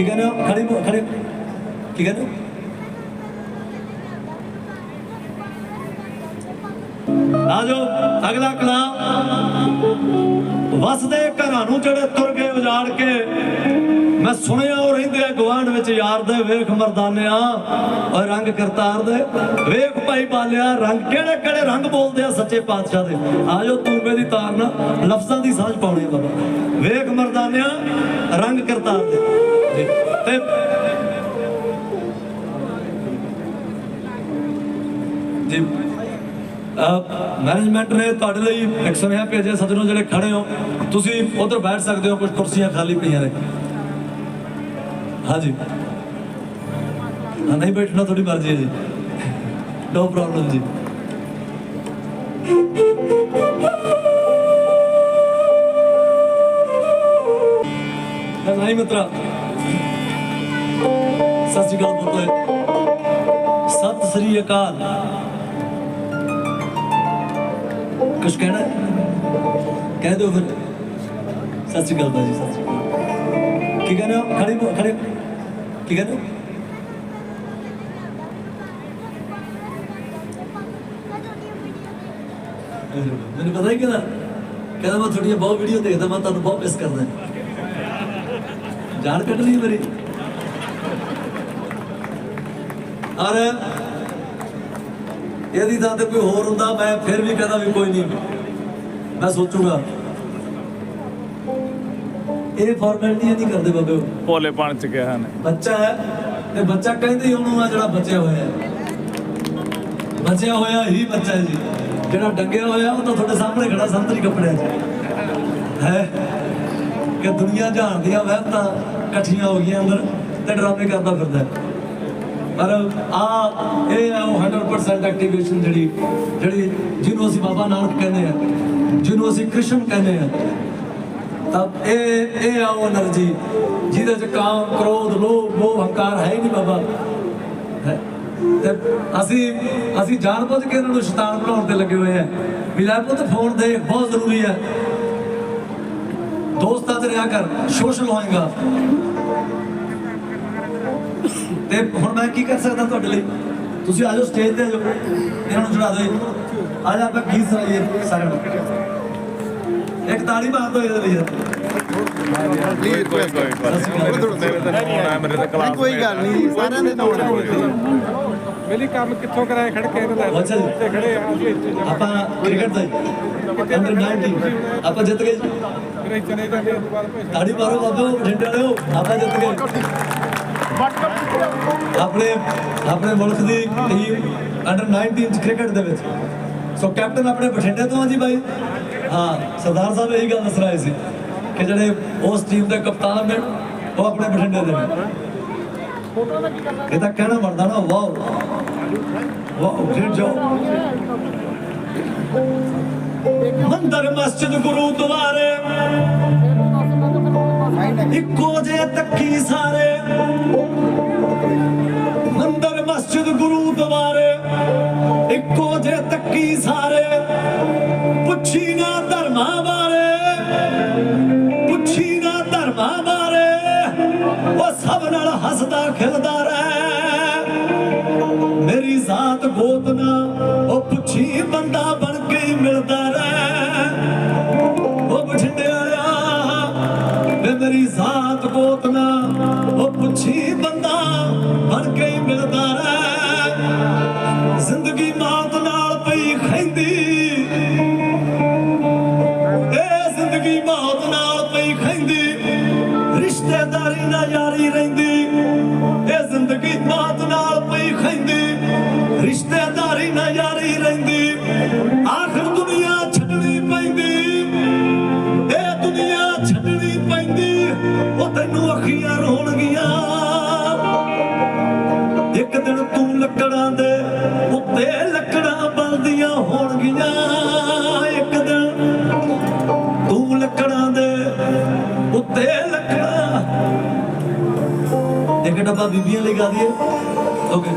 ਕੀ ਕਹਿੰਦੇ ਹੋ? ਖੜੇ ਖੜੇ ਕੀ ਕਹਿੰਦੇ ਹੋ? ਆ ਅਗਲਾ ਕਲਾਮ। ਵਸਦੇ ਘਰਾਂ ਨੂੰ ਜਿਹੜੇ ਤੁਰ ਗਏ ਉਜਾੜ ਕੇ। ਮੈਂ ਸੁਣਿਆ ਉਹ ਰਹਿੰਦੇ ਆ ਗਵਾਂਢ ਵਿੱਚ ਯਾਰ ਦੇ, ਵੇਖ ਮਰਦਾਨਿਆ। ਔਰ ਰੰਗ ਕਰਤਾਰ ਦੇ। ਵੇਖ ਭਾਈ ਬਾਲਿਆ, ਰੰਗ ਕਿਹੜੇ ਕਿਹੜੇ ਰੰਗ ਬੋਲਦੇ ਆ ਸੱਚੇ ਪਾਤਸ਼ਾਹ ਦੇ। ਆ ਜਾਓ, ਤੂਬੇ ਦੀ ਤਾਰ ਨਾਲ ਲਫ਼ਜ਼ਾਂ ਦੀ ਸਾਂਝ ਪਾਉਣੀ ਬਾਬਾ। ਵੇਖ ਮਰਦਾਨਿਆ, ਰੰਗ ਕਰਤਾਰ ਦੇ। ਜੀ ਤੇ ਜੀ ਮੈਨੇਜਮੈਂਟ ਨੇ ਤੁਹਾਡੇ ਲਈ ਇੱਕ ਸੁਨੇਹਾ ਭੇਜਿਆ, ਸੱਜਣੋ ਜਿਹੜੇ ਖੜੇ ਹੋ, ਤੁਸੀਂ ਉਧਰ ਬੈਠ ਸਕਦੇ ਹੋ ਕੁਝ ਕੁਰਸੀਆਂ ਖਾਲੀ ਪਈਆਂ ਨੇ। ਹਾਂਜੀ ਨਹੀਂ ਬੈਠਣਾ, ਤੁਹਾਡੀ ਮਰਜ਼ੀ ਹੈ ਜੀ। ਨੋ ਪ੍ਰੋਬਲਮ ਜੀ। ਨਹੀਂ ਮਿੱਤਰਾ। ਸਤਿ ਸ਼੍ਰੀ ਅਕਾਲ ਬੋਲੇ ਸਤਿ ਸ੍ਰੀ ਅਕਾਲ। ਕੁਛ ਕਹਿਣਾ? ਹੈ? ਕਹਿ ਦਿਓ ਫਿਰ। ਸਤਿ ਸ਼੍ਰੀ ਅਕਾਲ ਭਾਜੀ, ਸਤਿ ਸ਼੍ਰੀ ਅਕਾਲ। ਕੀ ਕਹਿੰਦੇ ਹੋ? ਖੜੇ ਖੜੇ ਕੀ ਕਹਿੰਦੇ ਮੈਨੂੰ ਪਤਾ ਹੀ ਕਿਹਦਾ? ਕਹਿੰਦਾ ਮੈਂ ਤੁਹਾਡੀਆਂ ਬਹੁਤ ਵੀਡੀਓ ਦੇਖਦਾ, ਮੈਂ ਤੁਹਾਨੂੰ ਬਹੁਤ ਮਿਸ ਕਰਦਾ। ਜਾਨ ਕੱਢ ਲਈ ਮੇਰੀ। ਔਰ ਇਹਦੀ ਥਾਂ ਤੇ ਕੋਈ ਹੋਰ ਹੁੰਦਾ ਮੈਂ ਫਿਰ ਵੀ ਕਹਦਾ ਵੀ ਕੋਈ ਨਹੀਂ। ਮੈਂ ਸੋਚੂਗਾ। ਇਹ ਫਾਰਮੈਲਿਟੀਆਂ ਨਹੀਂ ਕਰਦੇ ਬਾਬੇ। ਭੋਲੇ ਪਾਣ ਚ ਗਿਆ ਹਨ ਬੱਚਾ ਹੈ ਤੇ ਬੱਚਾ ਕਹਿੰਦੇ ਉਹਨੂੰ ਆ ਜਿਹੜਾ ਬਚਿਆ ਹੋਇਆ ਹੈ। ਬਚਿਆ ਹੋਇਆ ਹੀ ਬੱਚਾ ਜੀ। ਜਿਹੜਾ ਡੰਗਿਆ ਹੋਇਆ ਉਹ ਤਾਂ ਤੁਹਾਡੇ ਸਾਹਮਣੇ ਖੜਾ ਸੰਤਰੀ ਕੱਪੜਿਆਂ 'ਚ। ਹੈ ਕਿ ਦੁਨੀਆ ਜਹਾਨ ਦੀਆਂ ਵਹਿਮਤਾਂ ਇਕੱਠੀਆਂ ਹੋ ਗਈਆਂ ਅੰਦਰ ਤੇ ਡਰਾਮੇ ਕਰਦਾ ਫਿਰਦਾ। ਪਰ ਆ, ਇਹ ਆ ਉਹ 100% ਐਕਟੀਵੇਸ਼ਨ ਜਿਹੜੀ ਜਿਹੜੀ ਜਿਹਨੂੰ ਅਸੀਂ ਬਾਬਾ ਨਾਨਕ ਕਹਿੰਦੇ ਆ, ਜਿਹਨੂੰ ਅਸੀਂ ਕ੍ਰਿਸ਼ਨ ਕਹਿੰਦੇ ਆ। ਤਾਂ ਇਹ ਇਹ ਆ ਉਹ એનર્ਜੀ, ਜਿਹਦੇ ਚ ਕਾਮ, ਕ੍ਰੋਧ, ਲੋਭ, ਮੋਹ, ਹੰਕਾਰ ਹੈ ਨਹੀਂ ਬਾਬਾ। ਤੇ ਅਸੀਂ ਅਸੀਂ ਜਾਣਬੁੱਝ ਕੇ ਇਹਨਾਂ ਨੂੰ ਸ਼ੈਤਾਨ ਬਣਾਉਣ ਤੇ ਲੱਗੇ ਹੋਏ ਆ। ਵੀ ਲੈ ਪੁੱਤ ਫੋਨ ਦੇ, ਬਹੁਤ ਜ਼ਰੂਰੀ ਆ। ਦੋਸਤਾਂ ਤੇ ਰਿਹਾ ਕਰ, ਸੋਸ਼ਲ ਹੋਏਗਾ। ਤੇ ਹੁਣ ਮੈਂ ਕੀ ਕਰ ਸਕਦਾ ਤੁਹਾਡੇ ਲਈ? ਤੁਸੀਂ ਆ ਜਾਓ ਸਟੇਜ ਤੇ ਆ ਜਾਓ। ਇਹਨਾਂ ਨੂੰ ਚੜਾ ਦਿਓ ਆ ਜਾ ਆਪਾਂ ਗੀਤ ਸੁਣਾਈਏ ਸਾਰਿਆਂ ਨੂੰ। ਇੱਕ ਤਾੜੀ ਮਾਰ ਦਿਓ ਇਹਦੇ ਲਈ। ਕੋਈ ਕੋਈ ਤਾਂ ਤਾਂ ਗੱਲ ਨਹੀਂ। ਸਾਰਿਆਂ ਦੇ ਨਾਲ ਮੇਰੀ ਕੰਮ ਕਿੱਥੋਂ ਕਰਾਏ? ਖੜ ਕੇ ਇਹਨਾਂ ਦਾ ਅੱਛਾ ਜੀ। ਇੱਥੇ ਖੜੇ ਆ ਜਾ ਆਪਾਂ ਕ੍ਰਿਕਟ ਦਾ ਜੀ। ਅੰਡਰ 19 ਆਪਾਂ ਜਿੱਤ ਗਏ ਤੋਂ ਤਾੜੀ ਮਾਰੋ ਬਾਬੇ ਬਠਿੰਡੇ ਵਾਲਿਓ। ਆਪਾਂ ਜਿੱਤ ਗਏ। ਆਪਣੇ ਆਪਣੇ ਮੁਲਕ ਦੀ ਟੀਮ ਅੰਡਰ 19 ਕ੍ਰਿਕਟ ਦੇ ਵਿੱਚ। ਸੋ ਕੈਪਟਨ ਆਪਣੇ ਬਠਿੰਡੇ ਤੋਂ ਆ ਜੀ ਬਾਈ। ਹਾਂ, ਸਰਦਾਰ ਸਾਹਿਬ ਇਹੀ ਗੱਲ ਦੱਸ ਰਹੇ ਸੀ ਕਿ ਜਿਹੜੇ ਉਸ ਟੀਮ ਦੇ ਕਪਤਾਨ ਨੇ, ਉਹ ਆਪਣੇ ਬਠਿੰਡੇ ਦੇ ਨੇ। ਇਹ ਤਾਂ ਕਹਿਣਾ ਬਣਦਾ ਨਾ ਵਾਓ ਵਾਓ ਗ੍ਰੇਟ ਜੋਬ ਮੰਦਰ ਮਸਜਿਦ ਗੁਰੂਦੁਆਰੇ ਇੱਕੋ ਜੇ ਤੱਕੀ ਸਾਰੇ। ਮੰਦਰ, ਮਸਜਿਦ ਗੁਰੂਦੁਆਰੇ ਇੱਕੋ ਜੇ ਤੱਕੀ ਸਾਰੇ। ਪੁੱਛੀ ਨਾ ਧਰਮਾਂ ਬਾਰੇ। ਪੁੱਛੀ ਨਾ ਧਰਮਾਂ ਬਾਰੇ। ਉਹ ਸਭ ਨਾਲ ਹੱਸਦਾ, ਖਿਲਦਾ ਰਹਿ। ਮੇਰੀ ਜ਼ਾਤ ਗੋਤ ਨਾ, ਉਹ ਪੁੱਛੀ ਬੰਦਾ ਬਣ ਪੁੱਛੀ ਬੰਦਾ ਬਣ ਕੇ ਮਿਲਦਾ ਰਹਿ। ਜ਼ਿੰਦਗੀ ਮੌਤ ਨਾਲ ਪਈ ਖੈਂਦੀ ਇਹ ਜ਼ਿੰਦਗੀ ਮੌਤ ਨਾਲ ਪਈ ਖੈਂਦੀ ਰਿਸ਼ਤੇਦਾਰੀ ਨਾ ਯਾਰੀ ਰਹਿੰਦੀ। ਇਹ ਜ਼ਿੰਦਗੀ ਮੌਤ ਨਾਲ ਪਈ ਖੈਂਦੀ ਰਿਸ਼ਤੇਦਾਰੀ ਨਾ ਯਾਰੀ ਰਹਿੰਦੀ। ਆਖਰ ਦੁਨੀਆ ਛੱਡਣੀ ਪੈਂਦੀ। ਇਹ ਦੁਨੀਆ ਛੱਡਣੀ ਪੈਂਦੀ। ਉਹ ਤੈਨੂੰ ਅੱਖੀਆਂ ਰੋ ਹੋਣਗੀਆਂ ਇੱਕ ਦਿਨ। ਤੂੰ ਲੱਕੜਾਂ ਦੇ ਉੱਤੇ ਲੱਕੜਾਂ। ਇੱਕ ਡੱਬਾ ਬੀਬੀਆਂ ਲਈ ਗਾ ਦਈਏ। ਓਕੇ।